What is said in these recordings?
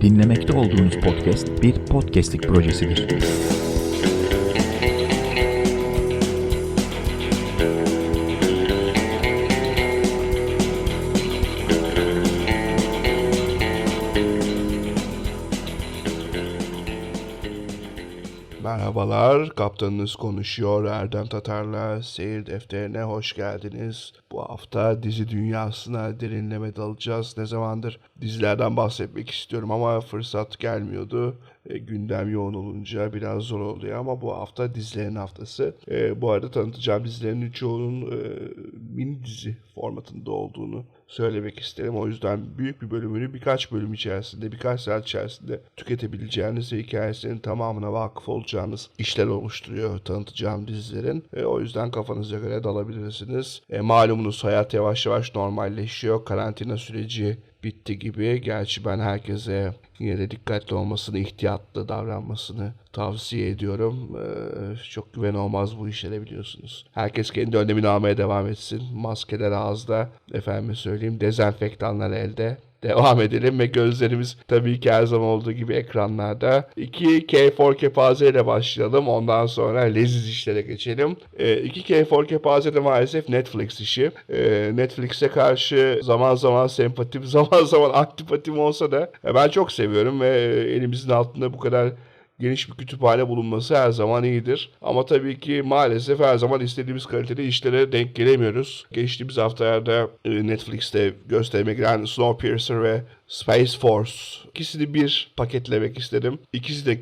Dinlemekte olduğunuz podcast bir podcastlik projesidir. Merhabalar, kaptanınız konuşuyor Erdem Tatar'la Seyir Defterine hoş geldiniz. Bu hafta dizi dünyasına derinleme dalacağız. Ne zamandır dizilerden bahsetmek istiyorum ama fırsat gelmiyordu. E, gündem yoğun olunca biraz zor oluyor ama bu hafta dizilerin haftası. E, bu arada tanıtacağım dizilerin çoğunun e, mini dizi formatında olduğunu söylemek isterim. O yüzden büyük bir bölümünü birkaç bölüm içerisinde, birkaç saat içerisinde tüketebileceğiniz ve hikayesinin tamamına vakıf olacağınız işler oluşturuyor tanıtacağım dizilerin. E, o yüzden kafanıza göre dalabilirsiniz. E, malumunuz hayat yavaş yavaş normalleşiyor. Karantina süreci bitti gibi. Gerçi ben herkese yine de dikkatli olmasını, ihtiyatlı davranmasını tavsiye ediyorum. Ee, çok güven olmaz bu işlere biliyorsunuz. Herkes kendi önlemini almaya devam etsin. Maskeler ağızda, efendime söyleyeyim dezenfektanlar elde. Devam edelim ve gözlerimiz tabii ki her zaman olduğu gibi ekranlarda. 2K4 Kepaze ile başlayalım. Ondan sonra leziz işlere geçelim. Ee, 2K4 Kepaze de maalesef Netflix işi. Ee, Netflix'e karşı zaman zaman sempatim, zaman zaman antipatim olsa da e, ben çok seviyorum ve e, elimizin altında bu kadar geniş bir kütüphane bulunması her zaman iyidir. Ama tabii ki maalesef her zaman istediğimiz kalitede işlere denk gelemiyoruz. Geçtiğimiz haftalarda e, Netflix'te gösterime giren Snowpiercer ve Space Force. İkisini bir paketlemek istedim. İkisi de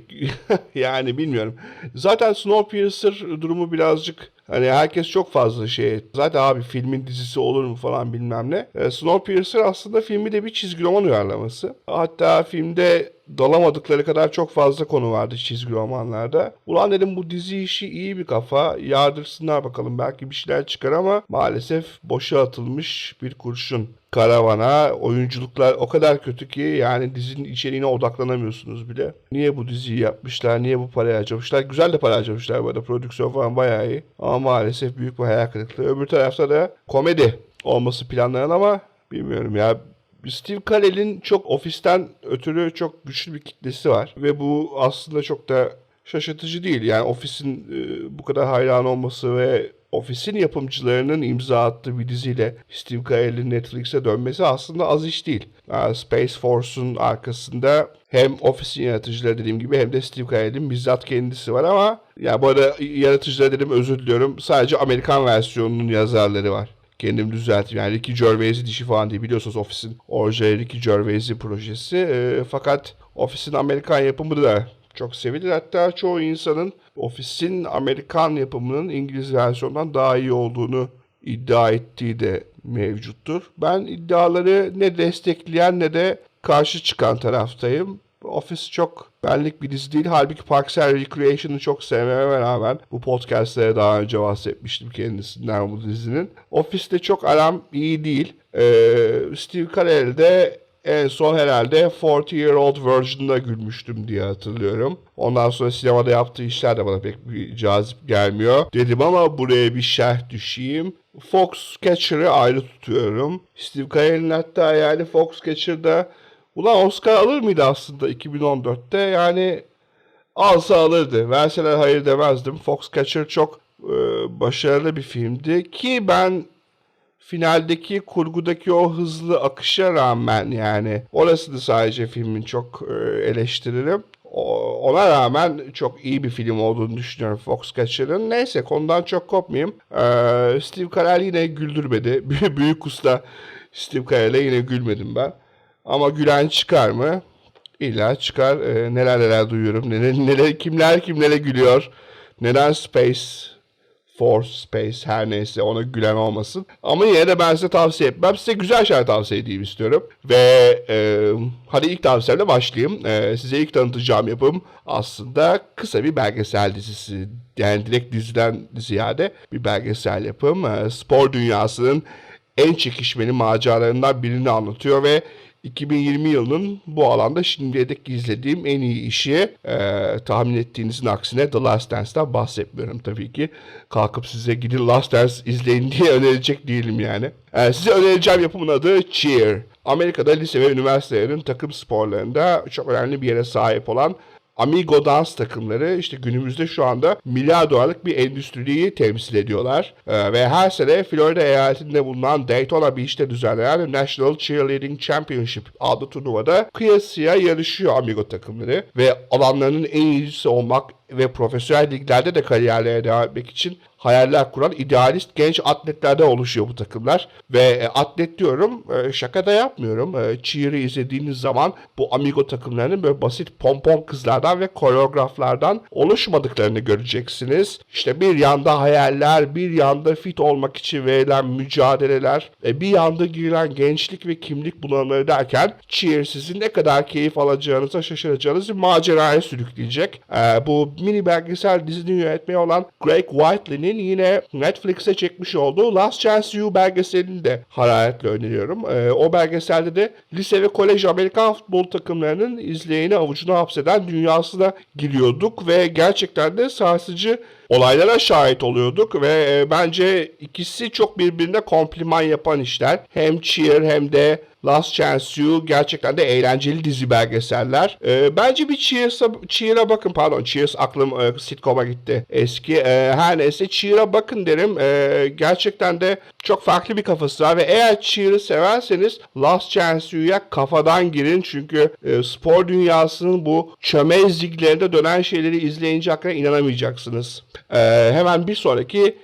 yani bilmiyorum. Zaten Snowpiercer durumu birazcık Hani herkes çok fazla şey. Zaten abi filmin dizisi olur mu falan bilmem ne. E, Snowpiercer aslında filmi de bir çizgi roman uyarlaması. Hatta filmde dalamadıkları kadar çok fazla konu vardı çizgi romanlarda. Ulan dedim bu dizi işi iyi bir kafa. Yardırsınlar bakalım belki bir şeyler çıkar ama maalesef boşa atılmış bir kurşun karavana oyunculuklar o kadar kötü ki yani dizinin içeriğine odaklanamıyorsunuz bile. Niye bu diziyi yapmışlar? Niye bu parayı harcamışlar? Güzel de para harcamışlar bu arada. Prodüksiyon falan bayağı iyi. Ama maalesef büyük bir hayal kırıklığı. Öbür tarafta da komedi olması planlanan ama bilmiyorum ya Steve Carell'in çok ofisten ötürü çok güçlü bir kitlesi var. Ve bu aslında çok da şaşırtıcı değil. Yani ofisin e, bu kadar hayran olması ve ofisin yapımcılarının imza attığı bir diziyle Steve Carell'in Netflix'e dönmesi aslında az iş değil. Yani Space Force'un arkasında hem ofisin yaratıcıları dediğim gibi hem de Steve Carell'in bizzat kendisi var ama ya yani bu arada yaratıcıları dedim özür diliyorum. Sadece Amerikan versiyonunun yazarları var kendim düzelteyim. Yani Ricky Gervais'in dişi falan değil. Biliyorsunuz Office'in orijinal Ricky Gervais'in projesi. E, fakat Office'in Amerikan yapımı da çok sevilir. Hatta çoğu insanın Office'in Amerikan yapımının İngiliz versiyonundan daha iyi olduğunu iddia ettiği de mevcuttur. Ben iddiaları ne destekleyen ne de karşı çıkan taraftayım. Office çok benlik bir dizi değil. Halbuki Parks and Recreation'ı çok sevmeme rağmen bu podcastlere daha önce bahsetmiştim kendisinden bu dizinin. Office'de çok aram iyi değil. Ee, Steve Carell'de en son herhalde 40 Year Old Virgin'da gülmüştüm diye hatırlıyorum. Ondan sonra sinemada yaptığı işler de bana pek bir cazip gelmiyor. Dedim ama buraya bir şerh düşeyim. Foxcatcher'ı ayrı tutuyorum. Steve Carell'in hatta yani Foxcatcher'da Ulan Oscar alır mıydı aslında 2014'te? Yani alsa alırdı. Verseler hayır demezdim. Foxcatcher çok e, başarılı bir filmdi ki ben finaldeki kurgudaki o hızlı akışa rağmen yani orasını sadece filmin çok e, eleştiririm. O, ona rağmen çok iyi bir film olduğunu düşünüyorum Foxcatcher'ın. Neyse konudan çok kopmayayım. Ee, Steve Carell yine güldürmedi. Büyük usta Steve Carell'e yine gülmedim ben. Ama gülen çıkar mı? İlla çıkar. Ee, neler neler duyuyorum. Neler, neler, kimler kimlere gülüyor. Neden Space Force Space her neyse ona gülen olmasın. Ama yine de ben size tavsiye etmem. Size güzel şeyler tavsiye edeyim istiyorum. Ve e, hadi ilk tavsiyemle başlayayım. E, size ilk tanıtacağım yapım aslında kısa bir belgesel dizisi. Yani direkt diziden ziyade bir belgesel yapım. E, spor dünyasının en çekişmeli maceralarından birini anlatıyor ve 2020 yılının bu alanda şimdiye dek izlediğim en iyi işi e, tahmin ettiğinizin aksine The Last Dance'den bahsetmiyorum tabii ki. Kalkıp size gidin Last Dance izleyin diye önerecek değilim yani. E, size önereceğim yapımın adı Cheer. Amerika'da lise ve üniversitelerin takım sporlarında çok önemli bir yere sahip olan Amigo dans takımları işte günümüzde şu anda milyar dolarlık bir endüstriyi temsil ediyorlar. Ee, ve her sene Florida eyaletinde bulunan Daytona Beach'te düzenlenen National Cheerleading Championship adlı turnuvada kıyasıya yarışıyor Amigo takımları. Ve alanlarının en iyisi olmak ve profesyonel liglerde de kariyerlere devam etmek için hayaller kuran idealist genç atletlerden oluşuyor bu takımlar. Ve e, atlet diyorum e, şaka da yapmıyorum. E, Cheer'i izlediğiniz zaman bu Amigo takımlarının böyle basit pompon kızlardan ve koreograflardan oluşmadıklarını göreceksiniz. İşte bir yanda hayaller, bir yanda fit olmak için verilen mücadeleler, bir yanda girilen gençlik ve kimlik bulanımları derken Cheer sizin ne kadar keyif alacağınıza şaşıracağınız bir maceraya sürükleyecek. Bu mini belgesel dizinin yönetmeni olan Greg Whiteley'nin yine Netflix'e çekmiş olduğu Last Chance You belgeselini de hararetle öneriyorum. Ee, o belgeselde de lise ve kolej Amerikan futbol takımlarının izleyeni avucuna hapseden dünyasına giriyorduk ve gerçekten de sarsıcı olaylara şahit oluyorduk ve e, bence ikisi çok birbirine kompliman yapan işler. Hem Cheer hem de Last Chance You gerçekten de eğlenceli dizi belgeseller. Ee, bence bir Cheers'a, Cheer'a bakın pardon Cheers aklım e, sitcom'a gitti eski. E, her neyse Cheer'a bakın derim. E, gerçekten de çok farklı bir kafası var ve eğer Cheer'ı severseniz Last Chance You'ya kafadan girin çünkü e, spor dünyasının bu çömez liglerinde dönen şeyleri izleyince hakikaten inanamayacaksınız. E, hemen bir sonraki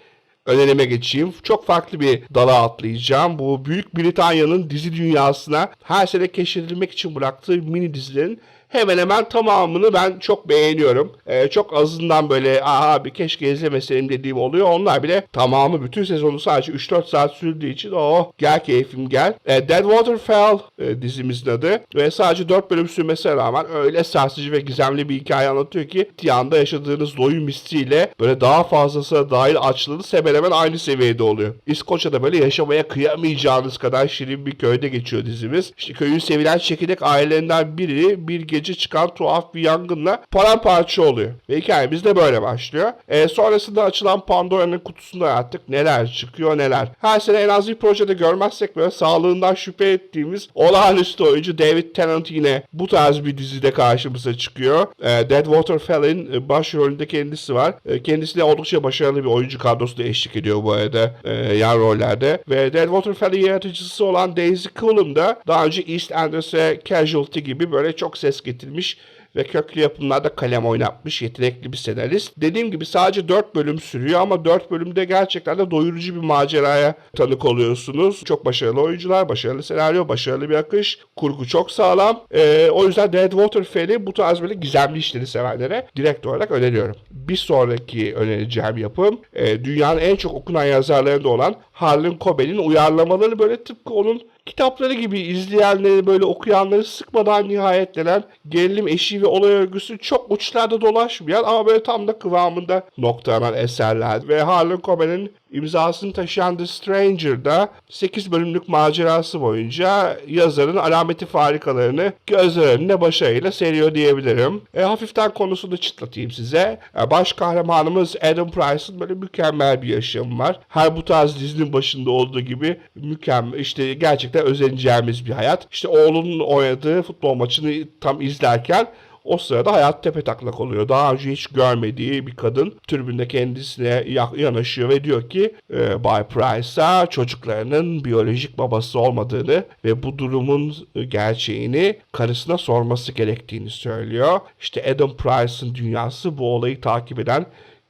önerime geçeyim. Çok farklı bir dala atlayacağım. Bu Büyük Britanya'nın dizi dünyasına her sene keşfedilmek için bıraktığı mini dizilerin hemen hemen tamamını ben çok beğeniyorum. Ee, çok azından böyle aha bir keşke izlemeseydim dediğim oluyor. Onlar bile tamamı bütün sezonu sadece 3-4 saat sürdüğü için oh gel keyfim gel. Ee, Dead Waterfall e, dizimizin adı ve sadece 4 bölüm sürmesine rağmen öyle sarsıcı ve gizemli bir hikaye anlatıyor ki Tiyan'da yaşadığınız doyum mistiyle böyle daha fazlasına dahil açlığınız hemen hemen aynı seviyede oluyor. İskoçya'da böyle yaşamaya kıyamayacağınız kadar şirin bir köyde geçiyor dizimiz. İşte köyün sevilen çekirdek ailelerinden biri bir gece çıkan tuhaf bir yangınla paramparça oluyor. Ve hikayemiz de böyle başlıyor. E, sonrasında açılan Pandora'nın kutusunda artık neler çıkıyor neler. Her sene en az bir projede görmezsek böyle sağlığından şüphe ettiğimiz olağanüstü oyuncu David Tennant yine bu tarz bir dizide karşımıza çıkıyor. E, Dead Waterfall'in e, başrolünde kendisi var. E, kendisi de oldukça başarılı bir oyuncu kadrosu da eşlik ediyor bu arada e, yan rollerde. Ve Dead Waterfall'in yaratıcısı olan Daisy Cullum da daha önce East Enders ve Casualty gibi böyle çok ses getirmiş ve köklü yapımlarda kalem oynatmış yetenekli bir senarist. Dediğim gibi sadece 4 bölüm sürüyor ama 4 bölümde gerçekten de doyurucu bir maceraya tanık oluyorsunuz. Çok başarılı oyuncular, başarılı senaryo, başarılı bir akış, kurgu çok sağlam. Ee, o yüzden Dead Waterfall'i bu tarz böyle gizemli işleri sevenlere direkt olarak öneriyorum. Bir sonraki önereceğim yapım e, dünyanın en çok okunan yazarlarında olan Harlan Coben'in uyarlamaları böyle tıpkı onun kitapları gibi izleyenleri böyle okuyanları sıkmadan nihayetlenen gerilim eşiği ve olay örgüsü çok uçlarda dolaşmayan ama böyle tam da kıvamında noktalanan eserler. Ve Harlan Coben'in imzasını taşıyan The Stranger'da 8 bölümlük macerası boyunca yazarın alameti farikalarını gözler önüne başarıyla seriyor diyebilirim. E, hafiften konusunu çıtlatayım size. E, baş kahramanımız Adam Price'ın böyle mükemmel bir yaşamı var. Her bu tarz dizinin başında olduğu gibi mükemmel işte gerçekten özeneceğimiz bir hayat. İşte oğlunun oynadığı futbol maçını tam izlerken o sırada hayat tepe taklak oluyor. Daha önce hiç görmediği bir kadın tribünde kendisine yanaşıyor ve diyor ki e, Bay Price'a çocuklarının biyolojik babası olmadığını ve bu durumun gerçeğini karısına sorması gerektiğini söylüyor. İşte Adam Price'ın dünyası bu olayı takip eden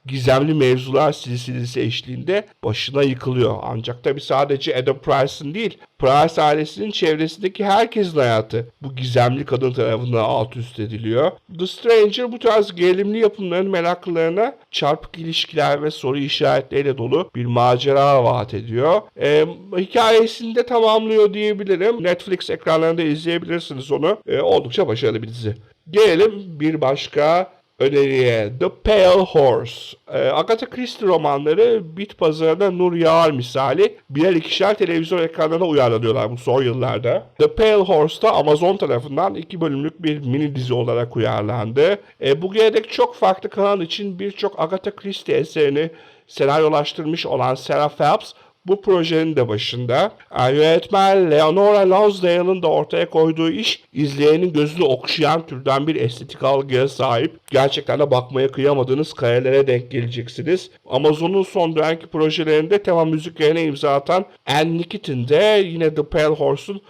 gizemli mevzular silsilesi eşliğinde başına yıkılıyor. Ancak tabi sadece Adam Price'ın değil, Price ailesinin çevresindeki herkesin hayatı bu gizemli kadın tarafından alt üst ediliyor. The Stranger bu tarz gerilimli yapımların meraklılarına çarpık ilişkiler ve soru işaretleriyle dolu bir macera vaat ediyor. E, hikayesini de tamamlıyor diyebilirim. Netflix ekranlarında izleyebilirsiniz onu. E, oldukça başarılı bir dizi. Gelelim bir başka öneriye The Pale Horse. Ee, Agatha Christie romanları bit pazarına nur yağar misali birer ikişer televizyon ekranlarına uyarlanıyorlar bu son yıllarda. The Pale Horse da Amazon tarafından iki bölümlük bir mini dizi olarak uyarlandı. Ee, bugüne dek çok farklı kanal için birçok Agatha Christie eserini senaryolaştırmış olan Sarah Phelps bu projenin de başında. Yani yönetmen Leonora Lansdale'ın da ortaya koyduğu iş izleyenin gözünü okşayan türden bir estetik algıya sahip. Gerçekten de bakmaya kıyamadığınız karelere denk geleceksiniz. Amazon'un son dönemki projelerinde tema müziklerine imza atan Anne Nikitin de yine The Pale Horse'un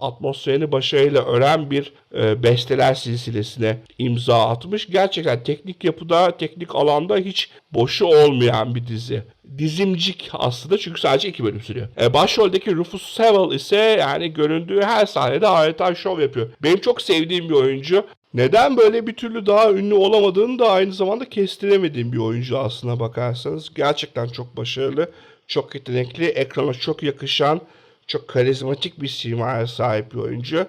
atmosferini başarıyla ören bir e, besteler silsilesine imza atmış. Gerçekten teknik yapıda, teknik alanda hiç boşu olmayan bir dizi. Dizimcik aslında çünkü sadece iki bölüm sürüyor. E, başroldeki Rufus Sewell ise yani göründüğü her sahnede adeta şov yapıyor. Benim çok sevdiğim bir oyuncu. Neden böyle bir türlü daha ünlü olamadığını da aynı zamanda kestiremediğim bir oyuncu aslına bakarsanız. Gerçekten çok başarılı, çok yetenekli, ekrana çok yakışan, çok karizmatik bir simaya sahip bir oyuncu.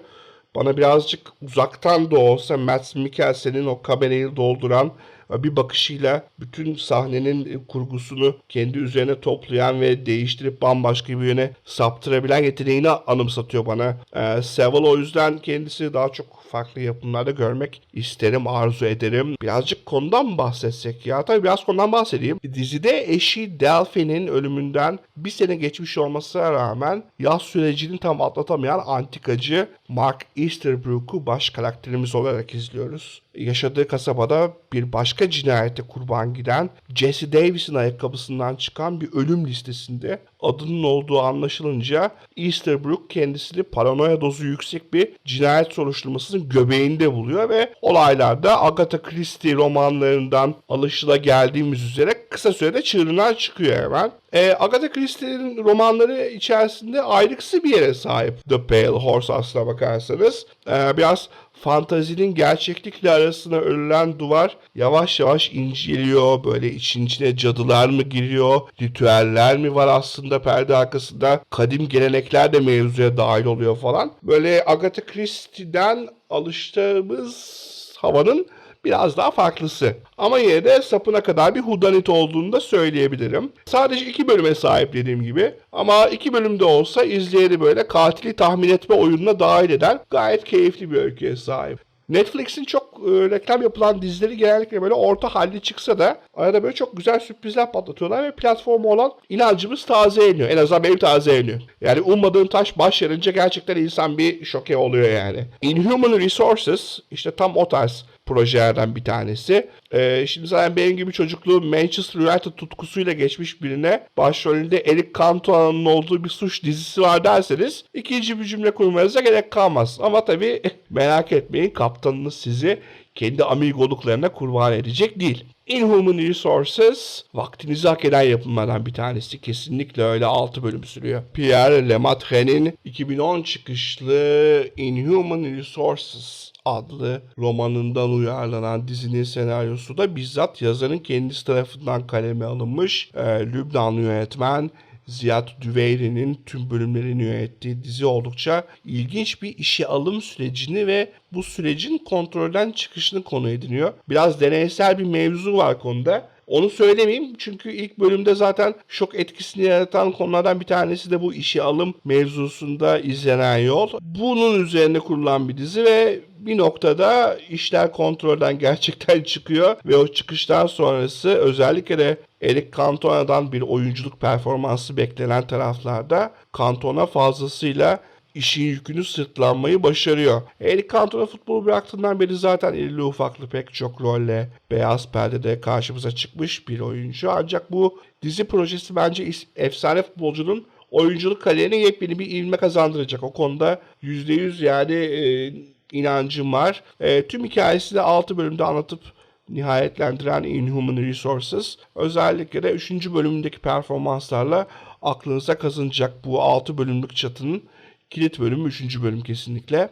Bana birazcık uzaktan da olsa Mads Mikkelsen'in o kamerayı dolduran bir bakışıyla bütün sahnenin kurgusunu kendi üzerine toplayan ve değiştirip bambaşka bir yöne saptırabilen yeteneğini anımsatıyor bana. Ee, Seville o yüzden kendisi daha çok farklı yapımlarda görmek isterim, arzu ederim. Birazcık konudan bahsetsek ya? Tabii biraz konudan bahsedeyim. Dizide eşi Delphi'nin ölümünden bir sene geçmiş olmasına rağmen yaz sürecini tam atlatamayan antikacı Mark Easterbrook'u baş karakterimiz olarak izliyoruz. Yaşadığı kasabada bir başka cinayete kurban giden Jesse Davis'in ayakkabısından çıkan bir ölüm listesinde adının olduğu anlaşılınca Easterbrook kendisini paranoya dozu yüksek bir cinayet soruşturmasının göbeğinde buluyor ve olaylarda Agatha Christie romanlarından alışıla geldiğimiz üzere kısa sürede çığırından çıkıyor hemen. E, Agatha Christie'nin romanları içerisinde ayrıksı bir yere sahip The Pale Horse aslına bakarsanız. E, biraz fantazinin gerçeklikle arasına örülen duvar yavaş yavaş inceliyor. Böyle için içine cadılar mı giriyor? Ritüeller mi var aslında perde arkasında? Kadim gelenekler de mevzuya dahil oluyor falan. Böyle Agatha Christie'den alıştığımız havanın biraz daha farklısı. Ama yine de sapına kadar bir hudanit olduğunu da söyleyebilirim. Sadece iki bölüme sahip dediğim gibi. Ama iki bölümde olsa izleyeni böyle katili tahmin etme oyununa dahil eden gayet keyifli bir öyküye sahip. Netflix'in çok e, reklam yapılan dizileri genellikle böyle orta halde çıksa da arada böyle çok güzel sürprizler patlatıyorlar ve platformu olan inancımız tazeleniyor. En azından benim tazeleniyor. Yani ummadığın taş baş yarınca gerçekten insan bir şoke oluyor yani. Inhuman Resources işte tam o tarz projelerden bir tanesi. Ee, şimdi zaten benim gibi çocukluğu Manchester United tutkusuyla geçmiş birine başrolünde Eric Cantona'nın olduğu bir suç dizisi var derseniz ikinci bir cümle kurmanıza gerek kalmaz. Ama tabii merak etmeyin kaptanınız sizi kendi amigoluklarına kurban edecek değil. Inhuman Resources vaktinizi hak eden yapımlardan bir tanesi. Kesinlikle öyle 6 bölüm sürüyor. Pierre Lemaitre'nin 2010 çıkışlı Inhuman Resources adlı romanından uyarlanan dizinin senaryosu da bizzat yazarın kendisi tarafından kaleme alınmış. Ee, Lübnanlı yönetmen Ziyad Düveyri'nin tüm bölümlerini yönettiği dizi oldukça ilginç bir işe alım sürecini ve bu sürecin kontrolden çıkışını konu ediniyor. Biraz deneysel bir mevzu var konuda. Onu söylemeyeyim çünkü ilk bölümde zaten şok etkisini yaratan konulardan bir tanesi de bu işe alım mevzusunda izlenen yol. Bunun üzerine kurulan bir dizi ve bir noktada işler kontrolden gerçekten çıkıyor ve o çıkıştan sonrası özellikle de Eric Cantona'dan bir oyunculuk performansı beklenen taraflarda Cantona fazlasıyla işin yükünü sırtlanmayı başarıyor. Eric Cantona futbolu bıraktığından beri zaten irili ufaklı pek çok rolle beyaz perdede karşımıza çıkmış bir oyuncu. Ancak bu dizi projesi bence efsane futbolcunun oyunculuk kariyerine yepyeni bir ilme kazandıracak. O konuda %100 yani e, inancım var. E, tüm hikayesini 6 bölümde anlatıp nihayetlendiren Inhuman Resources özellikle de 3. bölümündeki performanslarla aklınıza kazınacak bu 6 bölümlük çatının kilit bölümü 3. bölüm kesinlikle.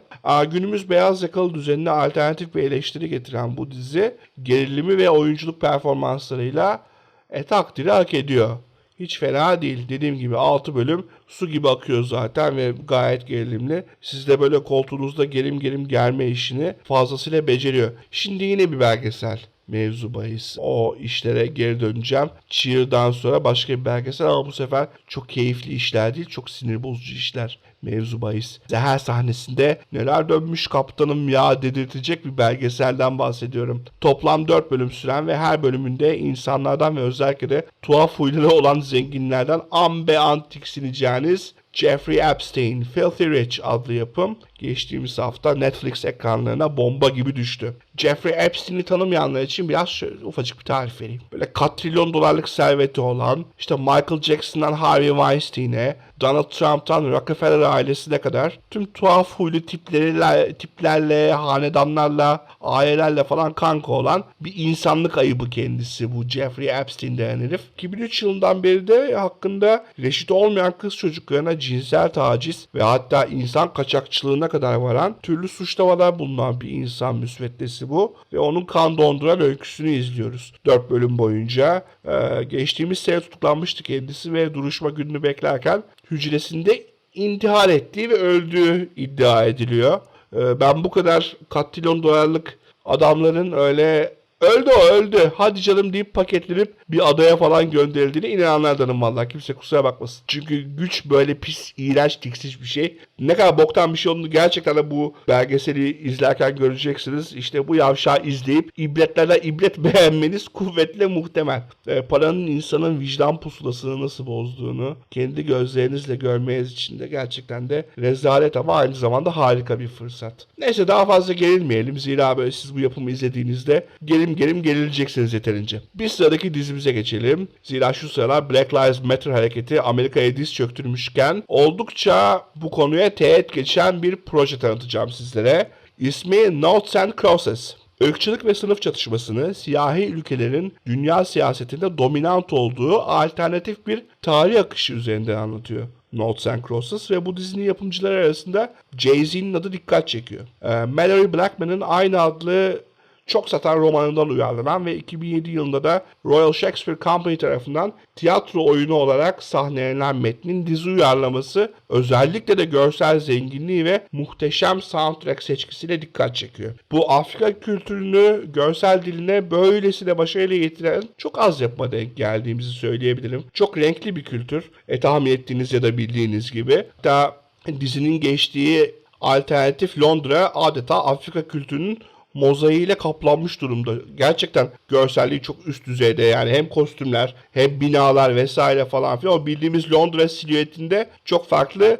Günümüz beyaz yakalı düzenine alternatif bir eleştiri getiren bu dizi gerilimi ve oyunculuk performanslarıyla e, takdiri hak ediyor. Hiç fena değil. Dediğim gibi 6 bölüm su gibi akıyor zaten ve gayet gerilimli. Siz de böyle koltuğunuzda gerim gerim germe işini fazlasıyla beceriyor. Şimdi yine bir belgesel. Mevzu bahis. O işlere geri döneceğim. Cheer'dan sonra başka bir belgesel ama bu sefer çok keyifli işler değil, çok sinir bozucu işler. Mevzu bahis. Her sahnesinde neler dönmüş kaptanım ya dedirtecek bir belgeselden bahsediyorum. Toplam 4 bölüm süren ve her bölümünde insanlardan ve özellikle de tuhaf huyları olan zenginlerden an be an tiksineceğiniz Jeffrey Epstein, Filthy Rich adlı yapım geçtiğimiz hafta Netflix ekranlarına bomba gibi düştü. Jeffrey Epstein'i tanımayanlar için biraz şöyle ufacık bir tarif vereyim. Böyle katrilyon dolarlık serveti olan, işte Michael Jackson'dan Harvey Weinstein'e, Donald Trump'tan Rockefeller ailesine kadar tüm tuhaf huylu tiplerle, tiplerle, hanedanlarla, ailelerle falan kanka olan bir insanlık ayıbı kendisi bu Jeffrey Epstein denen herif. 2003 yılından beri de hakkında reşit olmayan kız çocuklarına cinsel taciz ve hatta insan kaçakçılığına kadar varan türlü suçlamalar bulunan bir insan müsveddesi bu. Ve onun kan donduran öyküsünü izliyoruz. 4 bölüm boyunca e, geçtiğimiz sene tutuklanmıştı kendisi ve duruşma gününü beklerken hücresinde intihar ettiği ve öldüğü iddia ediliyor. E, ben bu kadar katrilyon dolarlık adamların öyle öldü o öldü hadi canım deyip paketlenip bir adaya falan gönderildiğine inananlardanım vallahi kimse kusura bakmasın. Çünkü güç böyle pis, iğrenç, tiksiz bir şey. Ne kadar boktan bir şey olduğunu gerçekten de bu belgeseli izlerken göreceksiniz. İşte bu yavşağı izleyip ibretlerden ibret beğenmeniz kuvvetle muhtemel. E, paranın insanın vicdan pusulasını nasıl bozduğunu kendi gözlerinizle görmeniz için de gerçekten de rezalet ama aynı zamanda harika bir fırsat. Neyse daha fazla gerilmeyelim. Zira böyle siz bu yapımı izlediğinizde gelim gelim gerileceksiniz yeterince. Bir sıradaki dizimize geçelim. Zira şu sıralar Black Lives Matter hareketi Amerika'ya diz çöktürmüşken oldukça bu konuya teğet geçen bir proje tanıtacağım sizlere. İsmi Notes and Crosses. Irkçılık ve sınıf çatışmasını siyahi ülkelerin dünya siyasetinde dominant olduğu alternatif bir tarih akışı üzerinden anlatıyor. Notes and Crosses ve bu dizinin yapımcıları arasında Jay-Z'nin adı dikkat çekiyor. Ee, Mallory Blackman'ın aynı adlı çok satan romanından uyarlanan ve 2007 yılında da Royal Shakespeare Company tarafından tiyatro oyunu olarak sahnelenen metnin dizi uyarlaması özellikle de görsel zenginliği ve muhteşem soundtrack seçkisiyle dikkat çekiyor. Bu Afrika kültürünü görsel diline böylesine başarıyla getiren çok az yapıma denk geldiğimizi söyleyebilirim. Çok renkli bir kültür. E, tahmin ettiğiniz ya da bildiğiniz gibi. Hatta dizinin geçtiği alternatif Londra adeta Afrika kültürünün mozaiğiyle kaplanmış durumda. Gerçekten görselliği çok üst düzeyde yani hem kostümler hem binalar vesaire falan filan o bildiğimiz Londra silüetinde çok farklı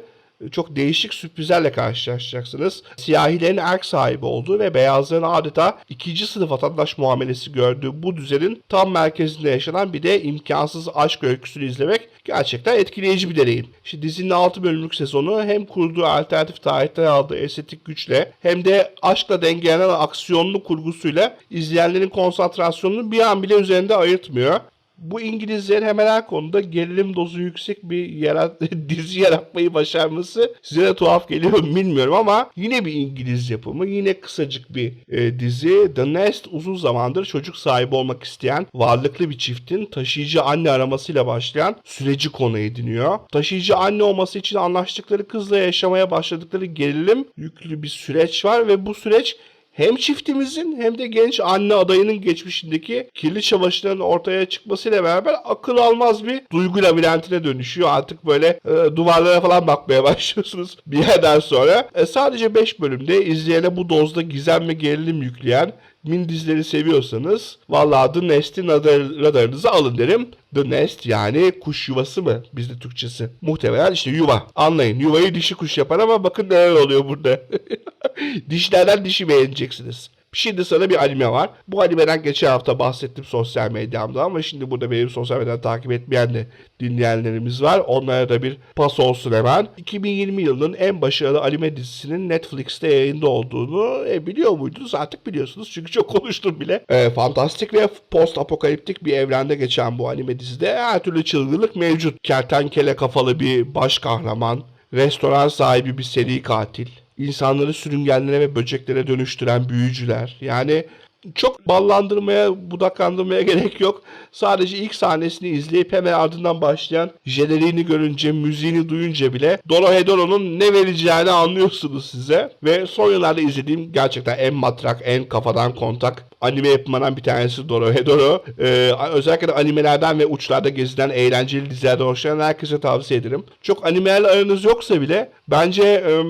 çok değişik sürprizlerle karşılaşacaksınız. Siyahilerin erk sahibi olduğu ve beyazların adeta ikinci sınıf vatandaş muamelesi gördüğü bu düzenin tam merkezinde yaşanan bir de imkansız aşk öyküsünü izlemek gerçekten etkileyici bir deneyim. İşte dizinin 6 bölümlük sezonu hem kurduğu alternatif tarihten aldığı estetik güçle hem de aşkla dengelenen aksiyonlu kurgusuyla izleyenlerin konsantrasyonunu bir an bile üzerinde ayırtmıyor bu İngilizlerin hemen her konuda gerilim dozu yüksek bir yarat dizi yaratmayı başarması size de tuhaf geliyor bilmiyorum ama yine bir İngiliz yapımı, yine kısacık bir e, dizi. The Nest uzun zamandır çocuk sahibi olmak isteyen varlıklı bir çiftin taşıyıcı anne aramasıyla başlayan süreci konu ediniyor. Taşıyıcı anne olması için anlaştıkları kızla yaşamaya başladıkları gerilim yüklü bir süreç var ve bu süreç hem çiftimizin hem de genç anne adayının geçmişindeki kirli çamaşırların ortaya çıkmasıyla beraber akıl almaz bir duygu labirentine dönüşüyor. Artık böyle e, duvarlara falan bakmaya başlıyorsunuz bir yerden sonra. E, sadece 5 bölümde izleyene bu dozda gizem ve gerilim yükleyen min dizileri seviyorsanız vallahi The Nest'in radar, radarınızı alın derim. The Nest yani kuş yuvası mı bizde Türkçesi? Muhtemelen işte yuva. Anlayın yuvayı dişi kuş yapar ama bakın neler oluyor burada. Dişlerden dişi beğeneceksiniz. Şimdi sana bir anime var. Bu animeden geçen hafta bahsettim sosyal medyamda ama şimdi burada benim sosyal medyadan takip etmeyen de dinleyenlerimiz var. Onlara da bir pas olsun hemen. 2020 yılının en başarılı anime dizisinin Netflix'te yayında olduğunu e, biliyor muydunuz? Artık biliyorsunuz çünkü çok konuştum bile. E, fantastik ve post apokaliptik bir evrende geçen bu anime dizide her türlü çılgınlık mevcut. Kertenkele kafalı bir baş kahraman, restoran sahibi bir seri katil, insanları sürüngenlere ve böceklere dönüştüren büyücüler. Yani çok ballandırmaya, budaklandırmaya gerek yok. Sadece ilk sahnesini izleyip hemen ardından başlayan jeneriğini görünce, müziğini duyunca bile Dorohedoro'nun ne vereceğini anlıyorsunuz size. Ve son yıllarda izlediğim gerçekten en matrak, en kafadan kontak anime yapımlarından bir tanesi Dorohedoro. Ee, özellikle de animelerden ve uçlarda gezilen eğlenceli dizilerden hoşlanan herkese tavsiye ederim. Çok animelerle aranız yoksa bile bence e,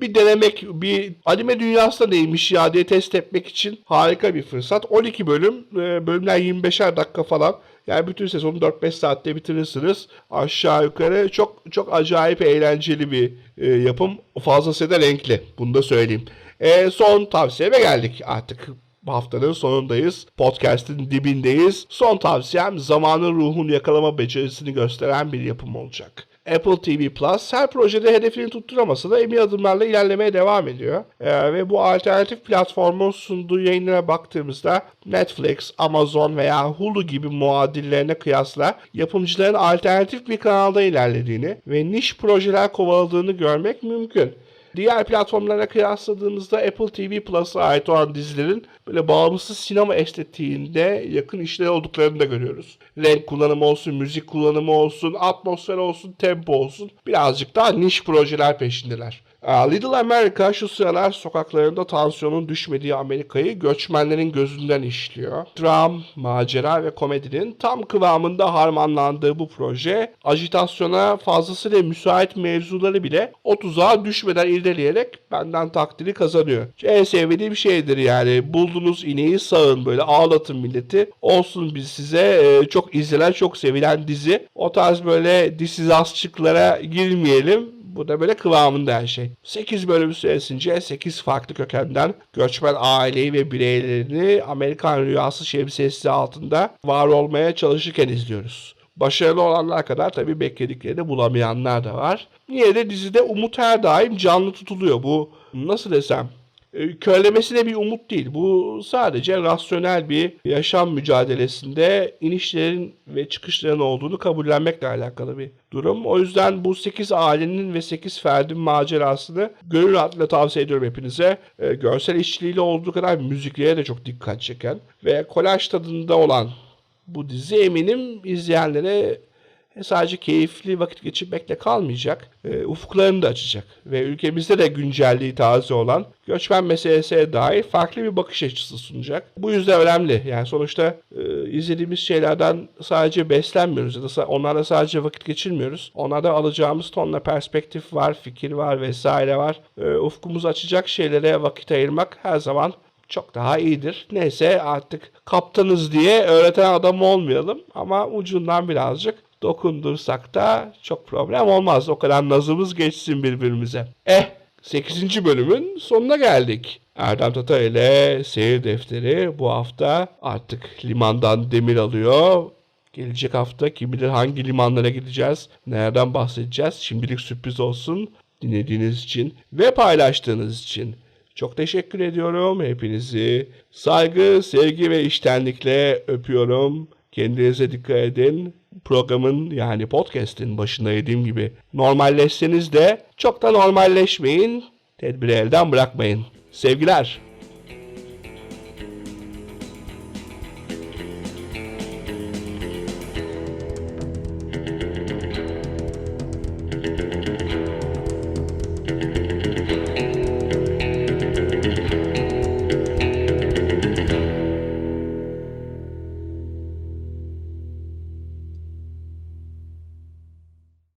bir denemek, bir anime dünyasında neymiş ya diye test etmek için harika bir fırsat. 12 bölüm, e, bölümler 25'er dakika falan. Yani bütün sezonu 4-5 saatte bitirirsiniz. Aşağı yukarı çok çok acayip eğlenceli bir e, yapım. Fazlasıyla renkli. Bunu da söyleyeyim. E, son tavsiyeme geldik artık. Haftanın sonundayız. Podcast'in dibindeyiz. Son tavsiyem zamanın ruhunu yakalama becerisini gösteren bir yapım olacak. Apple TV Plus her projede hedefini tutturamasa da emin adımlarla ilerlemeye devam ediyor. Ee, ve bu alternatif platformun sunduğu yayınlara baktığımızda Netflix, Amazon veya Hulu gibi muadillerine kıyasla yapımcıların alternatif bir kanalda ilerlediğini ve niş projeler kovaladığını görmek mümkün. Diğer platformlara kıyasladığımızda Apple TV Plus'a ait olan dizilerin böyle bağımsız sinema estetiğinde yakın işler olduklarını da görüyoruz. Renk kullanımı olsun, müzik kullanımı olsun, atmosfer olsun, tempo olsun birazcık daha niş projeler peşindeler. Little America şu sıralar sokaklarında tansiyonun düşmediği Amerika'yı göçmenlerin gözünden işliyor. Dram, macera ve komedinin tam kıvamında harmanlandığı bu proje ajitasyona fazlasıyla müsait mevzuları bile o tuzağa düşmeden irdeleyerek benden takdiri kazanıyor. En sevdiğim şeydir yani buldunuz ineği sağın böyle ağlatın milleti. Olsun biz size e, çok izlenen çok sevilen dizi. O tarz böyle disizasçıklara girmeyelim. Bu da böyle kıvamında her şey. 8 bölüm süresince 8 farklı kökenden göçmen aileyi ve bireylerini Amerikan rüyası şemsiyesi altında var olmaya çalışırken izliyoruz. Başarılı olanlar kadar tabii beklediklerini bulamayanlar da var. Yine de dizide umut her daim canlı tutuluyor. Bu nasıl desem e, körlemesine bir umut değil. Bu sadece rasyonel bir yaşam mücadelesinde inişlerin ve çıkışların olduğunu kabullenmekle alakalı bir durum. O yüzden bu 8 ailenin ve 8 ferdin macerasını gönül rahatlığıyla tavsiye ediyorum hepinize. E, görsel işçiliğiyle olduğu kadar müziklere de çok dikkat çeken ve kolaj tadında olan bu dizi eminim izleyenlere sadece keyifli vakit geçirmekle kalmayacak, e, ufuklarını da açacak ve ülkemizde de güncelliği taze olan göçmen meselesine dair farklı bir bakış açısı sunacak. Bu yüzden önemli. Yani sonuçta e, izlediğimiz şeylerden sadece beslenmiyoruz ya da onlarla sadece vakit geçirmiyoruz. Onlarda alacağımız tonla perspektif var, fikir var vesaire var. E, ufkumuzu açacak şeylere vakit ayırmak her zaman çok daha iyidir. Neyse artık kaptanız diye öğreten adam olmayalım ama ucundan birazcık dokundursak da çok problem olmaz. O kadar nazımız geçsin birbirimize. Eh 8. bölümün sonuna geldik. Erdem Tatar ile Seyir Defteri bu hafta artık limandan demir alıyor. Gelecek hafta kim bilir hangi limanlara gideceğiz, nereden bahsedeceğiz. Şimdilik sürpriz olsun dinlediğiniz için ve paylaştığınız için. Çok teşekkür ediyorum hepinizi. Saygı, sevgi ve iştenlikle öpüyorum. Kendinize dikkat edin. Programın yani podcast'in başında dediğim gibi normalleşseniz de çok da normalleşmeyin. Tedbiri elden bırakmayın. Sevgiler.